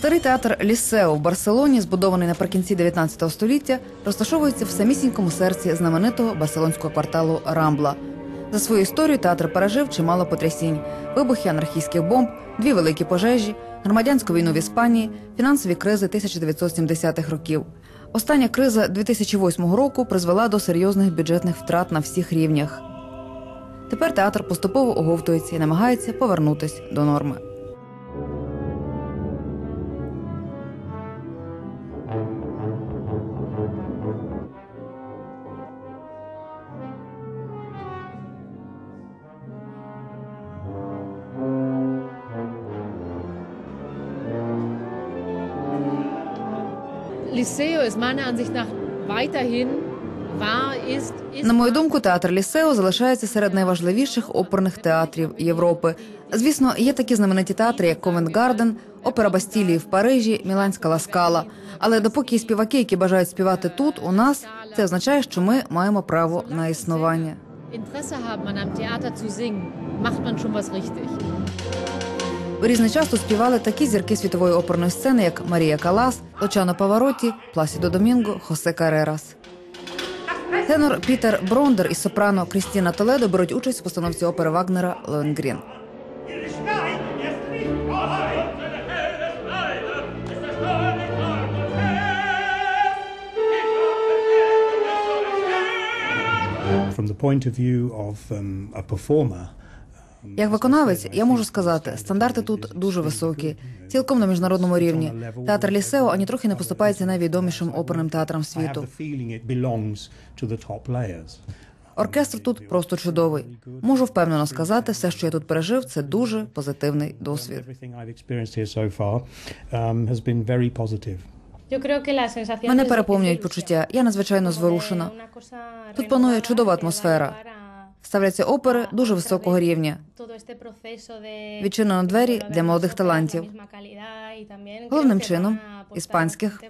Старий театр Лісео в Барселоні, збудований наприкінці 19 століття, розташовується в самісінькому серці знаменитого барселонського кварталу Рамбла. За свою історію театр пережив чимало потрясінь: вибухи анархійських бомб, дві великі пожежі, громадянську війну в Іспанії, фінансові кризи 1970-х років. Остання криза 2008 року призвела до серйозних бюджетних втрат на всіх рівнях. Тепер театр поступово оговтується і намагається повернутись до норми. Liceo ist meiner Ansicht nach weiterhin На мою думку, театр Лісео залишається серед найважливіших оперних театрів Європи. Звісно, є такі знамениті театри, як Ковент Гарден, опера Бастілії в Парижі, Міланська Ласкала. Але допоки є співаки, які бажають співати тут, у нас це означає, що ми маємо право на існування. Interesse haben, an einem Theater час співали такі зірки світової оперної сцени, як Марія Калас, Лучано Павароті, Пласідо Домінго, Хосе Карерас. Тенор Пітер Брондер і сопрано Крістіна Толедо беруть участь в постановці опери Вагнера Лоенгрін. From the point of view of um, a performer, Як виконавець, я можу сказати, стандарти тут дуже високі, цілком на міжнародному рівні. Театр Лісео ані трохи не поступається найвідомішим оперним театрам світу. Оркестр тут просто чудовий. Можу впевнено сказати, все, що я тут пережив, це дуже позитивний досвід. Мене переповнюють почуття. Я надзвичайно зворушена. Тут панує чудова атмосфера. Ставляться опери дуже високого рівня. Відчинено двері для молодих талантів. Головним чином іспанських.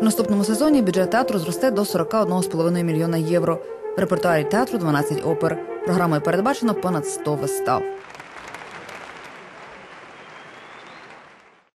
В наступному сезоні бюджет театру зросте до 41,5 мільйона євро. В репертуарі театру 12 опер. Програмою передбачено понад 100 вистав.